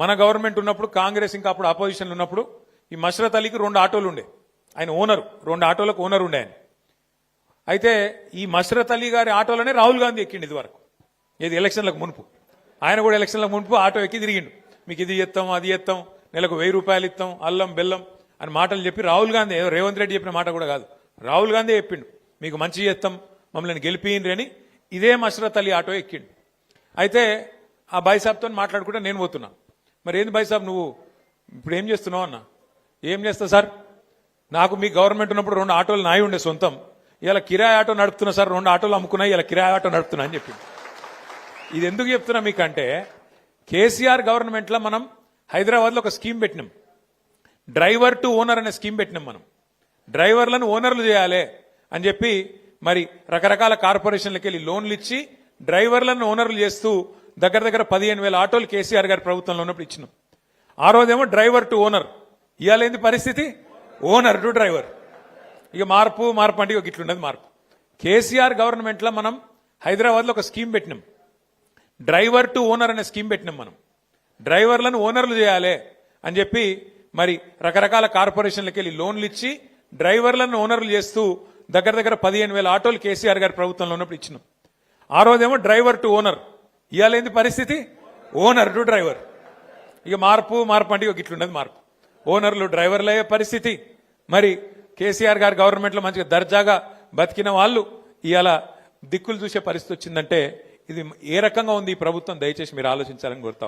మన గవర్నమెంట్ ఉన్నప్పుడు కాంగ్రెస్ ఇంకా అప్పుడు అపోజిషన్లు ఉన్నప్పుడు ఈ మషరత్ అలీకి రెండు ఆటోలు ఉండే. ఆయన ఓనర్ రెండు ఆటోలకు ఓనర్ ఉండే ఆయన. అయితే ఈ మషరత్ అలీ గారి ఆటోలోనే రాహుల్ గాంధీ ఎక్కిండు ఇది వరకు ఇది ఎలక్షన్లకు మునుపు. ఆయన కూడా ఎలక్షన్లకు మునుపు ఆటో ఎక్కి తిరిగిండు. మీకు ఇది ఇస్తాం అది ఇస్తాం నెలకు వెయ్యి రూపాయలు ఇస్తాం అల్లం బెల్లం అని మాటలు చెప్పి రాహుల్ గాంధీ రేవంత్ రెడ్డి చెప్పిన మాట కూడా కాదు. రాహుల్ గాంధీ చెప్పిండు మీకు మంచి చేస్తాం మమ్మల్ని గెలిపియండి అని ఇదే మషరత్ అలీ ఆటో ఎక్కిండు. అయితే ఆ బైసాబ్తో మాట్లాడుకుంటే నేను పోతున్నా. మరి ఏంది బాయ్సాబ్ నువ్వు? ఇప్పుడు ఏం చేస్తున్నావు అన్న? ఏం చేస్తా సార్? నాకు మీ గవర్నమెంట్ ఉన్నప్పుడు రెండు ఆటోలు నాయి ఉండే సొంతం. ఇలా కిరాయి ఆటో నడుపుతున్నా సార్ రెండు ఆటోలు అమ్ముకున్నా ఇలా కిరాయి ఆటో నడుపుతున్నా అని చెప్పింది ఇది ఎందుకు చెప్తున్నా మీకంటే కేసీఆర్ గవర్నమెంట్లో మనం హైదరాబాద్లో ఒక స్కీమ్ పెట్టినాం. డ్రైవర్ టు ఓనర్ అనే స్కీమ్ పెట్టినాం మనం. డ్రైవర్లను ఓనర్లు చేయాలి అని చెప్పి మరి రకరకాల కార్పొరేషన్లకు వెళ్ళి లోన్లు ఇచ్చి డ్రైవర్లను ఓనర్లు చేస్తూ దగ్గర దగ్గర పదిహేను వేల ఆటోలు కేసీఆర్ గారి ప్రభుత్వంలో ఉన్నప్పుడు ఇచ్చినాం. ఆ రోజేమో డ్రైవర్ టు ఓనర్. ఇవాళ ఏంది పరిస్థితి? Owner to driver. ఇక మార్పు మార్పు అంటే ఇక ఇట్లున్నది మార్పు. కేసీఆర్ గవర్నమెంట్లో మనం హైదరాబాద్లో ఒక స్కీమ్ పెట్టినాం. డ్రైవర్ టు ఓనర్ అనే స్కీమ్ పెట్టినాం మనం. డ్రైవర్లను ఓనర్లు చేయాలి అని చెప్పి మరి రకరకాల కార్పొరేషన్లకు వెళ్ళి లోన్లు ఇచ్చి డ్రైవర్లను ఓనర్లు చేస్తూ దగ్గర దగ్గర పదిహేను వేల ఆటోలు కేసీఆర్ గారి ప్రభుత్వంలో ఉన్నప్పుడు ఇచ్చినాం. ఆ రోజేమో డ్రైవర్ టు ఓనర్. ఇవాళ ఏంది పరిస్థితి? ఓనర్ టు డ్రైవర్ ఇక మార్పు మార్పు అంటే ఇక ఇట్లున్నది మార్పు. ఓనర్లు డ్రైవర్లు అయ్యే పరిస్థితి. మరి కేసీఆర్ గారు గవర్నమెంట్లో మంచిగా దర్జాగా బతికిన వాళ్ళు ఇవాళ దిక్కులు చూసే పరిస్థితి వచ్చిందంటే ఇది ఏ రకంగా ఉంది ఈ ప్రభుత్వం? దయచేసి మీరు ఆలోచించాలని కోరుతా